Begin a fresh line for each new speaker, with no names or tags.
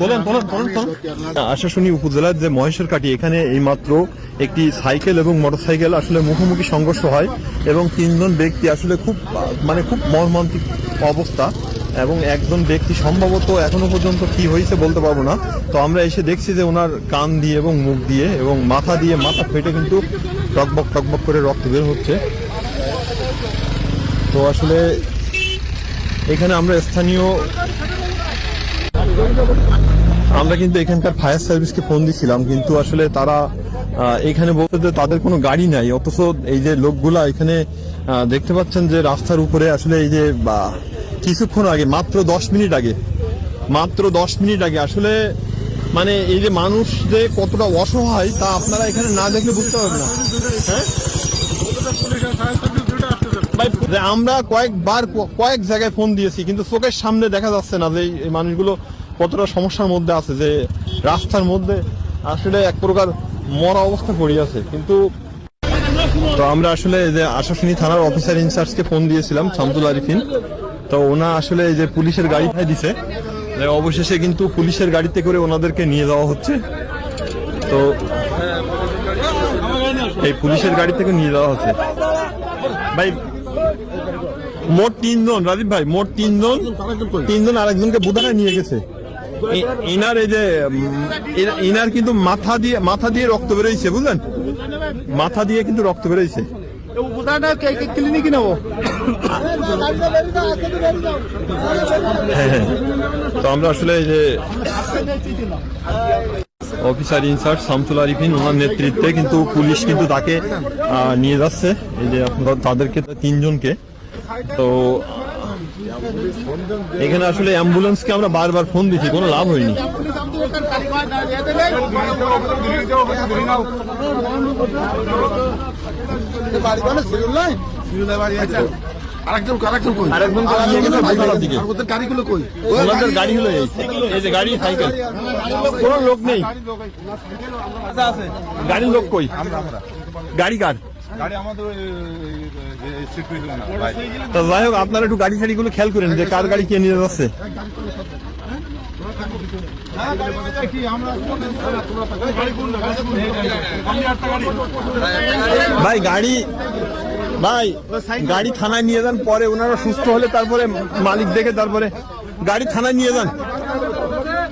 তোলেন আশাশুনি উপজেলার যে মহেশের কাটি এখানে এইমাত্র একটি সাইকেল এবং মোটরসাইকেল আসলে মুখোমুখি সংঘর্ষ হয় এবং তিনজন ব্যক্তি আসলে খুব মানে খুব মর্মান্তিক অবস্থা এবং একজন ব্যক্তি সম্ভবত এখনও পর্যন্ত কি হয়েছে বলতে পারব না। তো আমরা এসে দেখছি যে ওনার কান দিয়ে এবং মুখ দিয়ে এবং মাথা দিয়ে মাথা ফেটে কিন্তু টকবক টকবক করে রক্ত বের হচ্ছে। তো আসলে এখানে আমরা স্থানীয় আমরা কিন্তু এখানকার ফায়ার সার্ভিসকে ফোন দিছিলাম, কিন্তু আসলে তারা এখানে বলতে যে তাদের কোনো গাড়ি নাই, অথচ এই যে লোকগুলা এখানে দেখতে পাচ্ছেন যে রাস্তার উপরে আসলে এই যে কিছুক্ষণ আগে, মাত্র দশ মিনিট আগে, মাত্র দশ মিনিট আগে, আসলে মানে এই যে মানুষ যে কতটা অসহায়, তা আপনারা এখানে না দেখলে বুঝতে পারবেন না। হ্যাঁ? আমরা কয়েকবার, কয়েক জায়গায় ফোন দিয়েছি, কিন্তু চোখের সামনে দেখা যাচ্ছে না যে এই মানুষগুলো কতটা সমস্যার মধ্যে আছে যে রাস্তার মধ্যে আসলে এক প্রকার মরা অবস্থা পড়ে আছে, কিন্তু তো আমরা আসলে যে আশাশুনি থানার অফিসার ইনচার্জকে ফোন দিয়েছিলাম শামতুল আরিফিন। তো ওনা আসলে যে পুলিশের গাড়ি পাঠিয়ে দিছে অবশেষে কিন্তু পুলিশের গাড়িতে করে ওনাদেরকে নিয়ে যাওয়া হচ্ছে। তো এই পুলিশের গাড়ি থেকে নিয়ে যাওয়া হচ্ছে। ভাই, মোট তিনজন, রাজীব ভাই, মোট তিনজন তিনজন আরেকজনকে বুধায় নিয়ে গেছে। ইনার এই যে ইনার কিন্তু মাথা দিয়ে মাথা দিয়ে রক্ত বেরোইছে, বুঝলেন? মাথা দিয়ে কিন্তু রক্ত বেরোইছে।
ক্লিনিকে নেব
হ্যাঁ হ্যাঁ। তো আমরা আসলে যে officer in charge Shamsul Arifin, ওনার নেতৃত্বে কিন্তু পুলিশ কিন্তু তাকে নিয়ে যাচ্ছে। এই যে আপনারা তাদেরকে, তিনজনকে। তো এখানে আসলে অ্যাম্বুলেন্সকে আমরা বারবার ফোন দিচ্ছি, কোনো লাভ হয়নি।
গাড়িগুলো
গাড়ি কোনো লোক নেই। গাড়ির লোক কই? গাড়ি কার? তা যাই হোক আপনারা একটু গাড়ি ফাড়ি গুলো খেয়াল করেন যে কার গাড়ি কে নিয়ে যাচ্ছে। ভাই গাড়ি ভাই গাড়ি থানায় নিয়ে যান পরে ওনারা সুস্থ হলে তারপরে মালিক দেখে তারপরে গাড়ি থানায় নিয়ে যান।